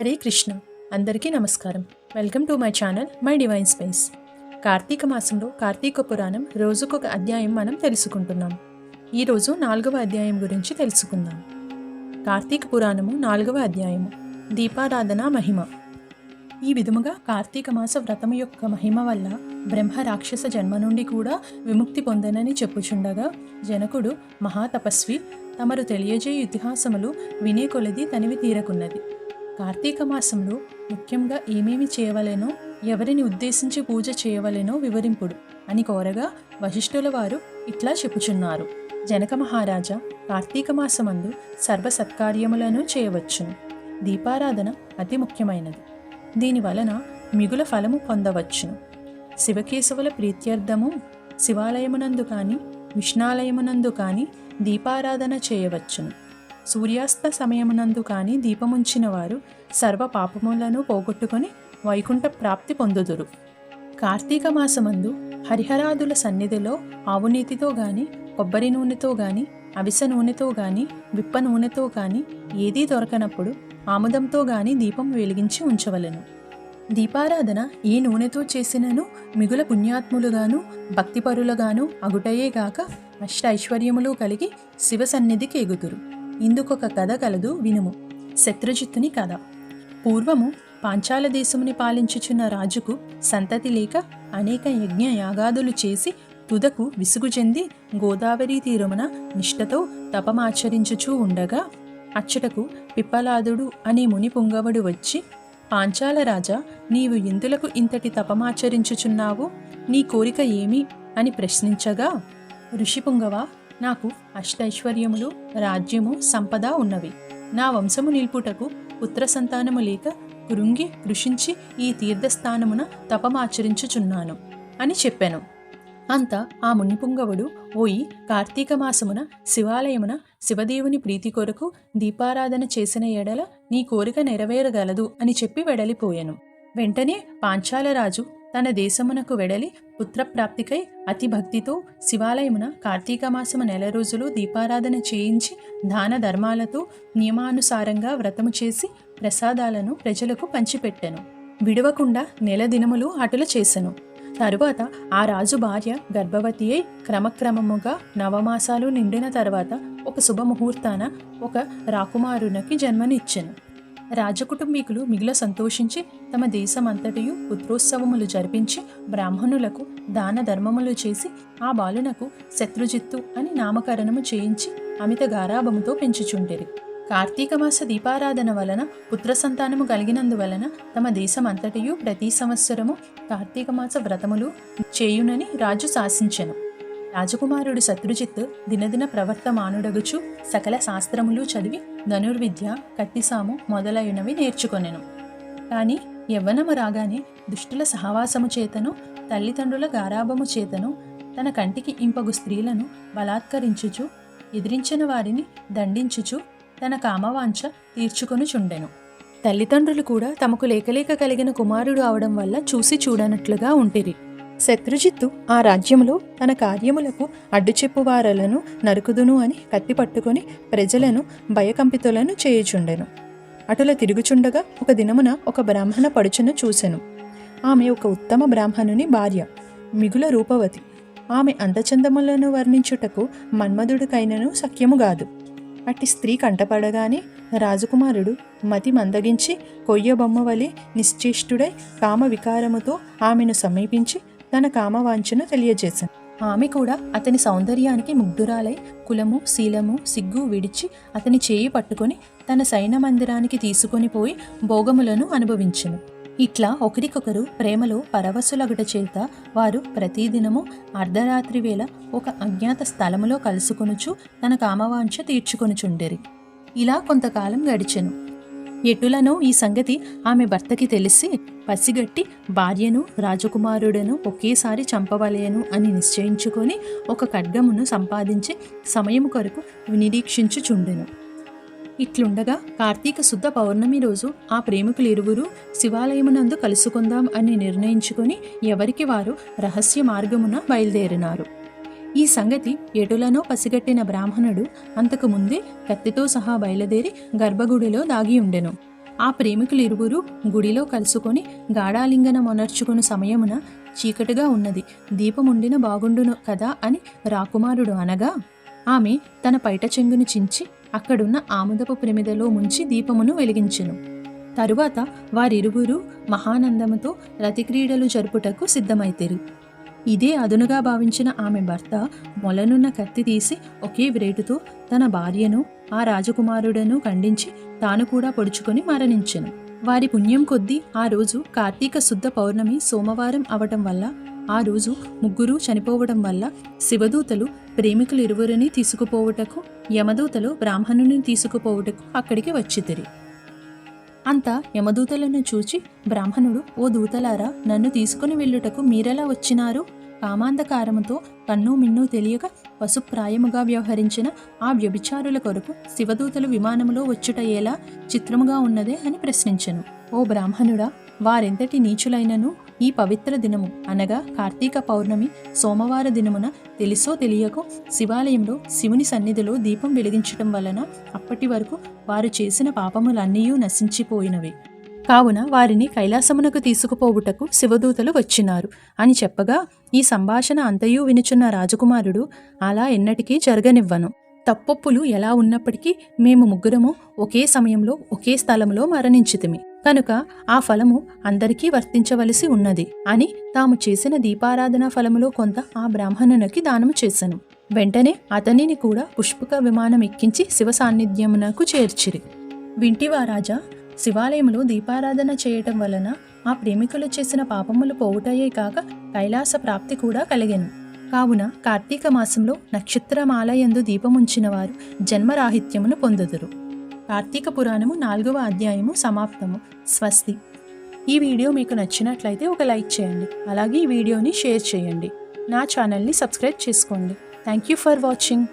హరే కృష్ణ. అందరికీ నమస్కారం. Welcome to my channel my divine space Karthika మాసంలో కార్తీక పురాణం రోజుకొక అధ్యాయం మనం తెలుసుకుంటున్నాం. ఈరోజు నాలుగవ అధ్యాయం గురించి తెలుసుకుందాం. కార్తీక పురాణము నాలుగవ అధ్యాయము దీపారాధన మహిమ. ఈ విధముగా కార్తీక మాస వ్రతము యొక్క మహిమ వల్ల బ్రహ్మ రాక్షస జన్మ నుండి కూడా విముక్తి పొందనని చెప్పుచుండగా జనకుడు మహాతపస్వి తమరు తెలియజే ఇతిహాసములు వినే కొలది తనివి తీరకున్నది. కార్తీక మాసంలో ముఖ్యంగా ఏమేమి చేయవలెనో ఎవరిని ఉద్దేశించి పూజ చేయవలెనో వివరింపుడు అని కోరగా వశిష్ఠుల వారు ఇట్లా చెప్పుచున్నారు. జనక మహారాజా కార్తీక మాసమందు సర్వ సత్కార్యములను చేయవచ్చును. దీపారాధన అతి ముఖ్యమైనది. దీని వలన మిగుల ఫలము పొందవచ్చును. శివకేశవుల ప్రీత్యర్థము శివాలయమునందు కానీ విష్ణాలయమునందు కానీ దీపారాధన చేయవచ్చును. సూర్యాస్త సమయమునందు కానీ దీపముంచిన వారు సర్వ పాపములను పోగొట్టుకొని వైకుంఠ ప్రాప్తి పొందుదురు. కార్తీక మాసమందు హరిహరాదుల సన్నిధిలో ఆవునీతితో గాని కొబ్బరి నూనెతో గాని అవిసె నూనెతో గాని విప్ప నూనెతో గాని ఏదీ దొరకనప్పుడు ఆముదంతో గాని దీపం వెలిగించి ఉంచవలెను. దీపారాధన ఏ నూనెతో చేసినను మిగుల పుణ్యాత్ములుగాను భక్తిపరులుగాను అగుటయేగాక అష్ట ఐశ్వర్యములు కలిగి శివ సన్నిధికి ఎగుతురు ఇందుకొక కథ కలదు వినుము. శత్రుజిత్తుని కథ. పూర్వము పాంచాల దేశముని పాలించుచున్న రాజుకు సంతతి లేక అనేక యజ్ఞ యాగాదులు చేసి తుదకు విసుగు చెంది గోదావరి తీరమున నిష్ఠతో తపమాచరించుచూ ఉండగా అచ్చటకు పిప్పలాదుడు అనే ముని పుంగవుడు వచ్చి పాంచాల రాజా నీవు ఇందులకు ఇంతటి తపమాచరించుచున్నావు? నీ కోరిక ఏమి? అని ప్రశ్నించగా ఋషిపుంగవ నాకు అష్టైశ్వర్యములు రాజ్యము సంపద ఉన్నవి. నా వంశము నిల్పుటకు పుత్ర సంతానము లేక కృంగి కృషించి ఈ తీర్థస్థానమున తపమాచరించుచున్నాను అని చెప్పాను. అంత ఆ మునిపుంగవుడు ఓయి కార్తీక మాసమున శివాలయమున శివదేవుని ప్రీతి కొరకు దీపారాధన చేసిన ఎడల నీ కోరిక నెరవేరగలదు అని చెప్పి వెడలిపోయాను. వెంటనే పాంచాలరాజు తన దేశమునకు వెడలి పుత్రప్రాప్తికై అతి భక్తితో శివాలయమున కార్తీక మాసము నెల రోజులు దీపారాధన చేయించి దాన ధర్మాలతో నియమానుసారంగా వ్రతము చేసి ప్రసాదాలను ప్రజలకు పంచిపెట్టెను. విడవకుండా నెల దినములు అటుల చేసెను. తరువాత ఆ రాజు భార్య గర్భవతి అయి క్రమక్రమముగా నవమాసాలు నిండిన తర్వాత ఒక శుభముహూర్తాన ఒక రాకుమారునికి జన్మనిచ్చెను. రాజకుటుంబీకులు మిగిల సంతోషించి తమ దేశమంతటియు పుత్రోత్సవములు జరిపించి బ్రాహ్మణులకు దాన ధర్మములు చేసి ఆ బాలునకు శత్రుజిత్తు అని నామకరణము చేయించి అమిత గారాభముతో పెంచుచుండిరి. కార్తీక మాస దీపారాధన వలన పుత్ర సంతానము కలిగినందువలన తమ దేశమంతటియు ప్రతి సంవత్సరము కార్తీక మాస వ్రతములు చేయునని రాజు శాసించెను. రాజకుమారుడు శత్రుజిత్ దినదిన ప్రవర్తమానుడగుచు సకల శాస్త్రములు చదివి ధనుర్విద్య కత్తిసాము మొదలైనవి నేర్చుకొనెను. కానీ యవ్వనము రాగానే దుష్టుల సహవాసము చేతను తల్లిదండ్రుల గారాభము చేతను తన కంటికి ఇంపగు స్త్రీలను బలాత్కరించుచు ఎదిరించిన వారిని దండించుచు తన కామవాంఛ తీర్చుకొనుచుండెను. తల్లిదండ్రులు కూడా తమకు లేకలేక కలిగిన కుమారుడు అవడం వల్ల చూసి చూడనట్లుగా ఉంటిరి. శత్రుజిత్తు ఆ రాజ్యములో తన కార్యములకు అడ్డుచెప్పువారలను నరుకుదును అని కత్తి పట్టుకొని ప్రజలను భయకంపితులను చేయుచుండెను. అటుల తిరుగుచుండగా ఒక దినమున ఒక బ్రాహ్మణ పడుచును చూసెను. ఆమె ఒక ఉత్తమ బ్రాహ్మణుని భార్య మిగుల రూపవతి. ఆమె అందచందములను వర్ణించుటకు మన్మధుడికైనను సఖ్యము గాదు. అట్టి స్త్రీ కంటపడగానే రాజకుమారుడు మతి మందగించి కొయ్య బొమ్మ వలె నిశ్చేష్టుడై కామ వికారముతో ఆమెను సమీపించి తన కామవాంఛను తెలియజేశాను ఆమె కూడా అతని సౌందర్యానికి ముగ్ధురాలై కులము శీలము సిగ్గు విడిచి అతని చేయి పట్టుకొని తన సైన మందిరానికి తీసుకొని పోయి భోగములను అనుభవించను. ఇట్లా ఒకరికొకరు ప్రేమలో పరవశులగుట చేత వారు ప్రతిదినము అర్ధరాత్రి వేళ ఒక అజ్ఞాత స్థలములో కలుసుకొనుచు తన కామవాంఛ తీర్చుకొనుచుండెరి. ఇలా కొంతకాలం గడిచెను. ఎటులను ఈ సంగతి ఆమె భర్తకి తెలిసి పసిగట్టి భార్యను రాజకుమారుడను ఒకేసారి చంపవలేను అని నిశ్చయించుకొని ఒక ఖడ్గమును సంపాదించి సమయం కొరకు నిరీక్షించుచుండెను. ఇట్లుండగా కార్తీక శుద్ధ పౌర్ణమి రోజు ఆ ప్రేమికులు ఇరువురు శివాలయమునందు కలుసుకుందాం అని నిర్ణయించుకొని ఎవరికి వారు రహస్య మార్గమున బయలుదేరినారు. ఈ సంగతి ఎటులనో పసిగట్టిన బ్రాహ్మణుడు అంతకు ముందే కత్తితో సహా బయలుదేరి గర్భగుడిలో దాగి ఉండెను. ఆ ప్రేమికులు ఇరువురు గుడిలో కలుసుకొని గాఢాలింగన మొనర్చుకుని సమయమున చీకటిగా ఉన్నది. దీపముండిన బాగుండును కదా అని రాకుమారుడు అనగా ఆమె తన పైట చెంగును చించి అక్కడున్న ఆముదపు ప్రమిదలో ముంచి దీపమును వెలిగించెను. తరువాత వారిరువురు మహానందముతో రతిక్రీడలు జరుపుటకు సిద్ధమైతేరు. ఇదే అదునుగా భావించిన ఆమె భర్త మొలనున్న కత్తి తీసి ఒకే వ్రేటుతో తన భార్యను ఆ రాజకుమారుడను ఖండించి తాను కూడా పొడుచుకొని మరణించెను. వారి పుణ్యం కొద్దీ ఆ రోజు కార్తీక శుద్ధ పౌర్ణమి సోమవారం అవటం వల్ల ఆ రోజు ముగ్గురు చనిపోవడం వల్ల శివదూతలు ప్రేమికులు ఇరువురిని తీసుకుపోవుటకు యమదూతలు బ్రాహ్మణుని తీసుకుపోవుటకు అక్కడికి వచ్చితిరి. అంత యమదూతలను చూచి బ్రాహ్మణుడు ఓ దూతలారా నన్ను తీసుకుని వెళ్ళుటకు మీరెలా వచ్చినారు? కామాంధకారముతో కన్ను మిన్ను తెలియక పశుప్రాయముగా వ్యవహరించిన ఆ వ్యభిచారుల కొరకు శివదూతలు విమానములో వచ్చుట ఎలా చిత్రముగా ఉన్నదే అని ప్రశ్నించను. ఓ బ్రాహ్మణుడా వారెంతటి నీచులైనను ఈ పవిత్ర దినము అనగా కార్తీక పౌర్ణమి సోమవార దినమున తెలుసో తెలియకో శివాలయంలో శివుని సన్నిధిలో దీపం వెలిగించటం వలన అప్పటి వరకు వారు చేసిన పాపములన్నీ నశించిపోయినవి. కావున వారిని కైలాసమునకు తీసుకుపోవుటకు శివదూతలు వచ్చినారు. అని చెప్పగా ఈ సంభాషణ అంతయూ వినుచున్న రాజకుమారుడు అలా ఎన్నటికీ జరగనివ్వను. తప్పొప్పులు ఎలా ఉన్నప్పటికీ మేము ముగ్గురము ఒకే సమయంలో ఒకే స్థలంలో మరణించితిమి. కనుక ఆ ఫలము అందరికీ వర్తించవలసి ఉన్నది అని తాము చేసిన దీపారాధన ఫలములో కొంత ఆ బ్రాహ్మణునికి దానము చేశాను వెంటనే అతనిని కూడా పుష్పక విమానం ఎక్కించి శివ సాన్నిధ్యమునకు చేర్చిరి. వింటివా రాజా శివాలయంలో దీపారాధన చేయటం వలన ఆ ప్రేమికులు చేసిన పాపములు పోవుటయే కాక కైలాస ప్రాప్తి కూడా కలిగాను. కావున కార్తీక మాసంలో నక్షత్రమాలయందు దీపముంచిన వారు జన్మరాహిత్యమును పొందుదురు. కార్తీక పురాణము నాలుగవ అధ్యాయము సమాప్తము. స్వస్తి. ఈ వీడియో మీకు నచ్చినట్లయితే ఒక లైక్ చేయండి. అలాగే ఈ వీడియోని షేర్ చేయండి. నా ఛానల్ని సబ్స్క్రైబ్ చేసుకోండి. Thank you for watching.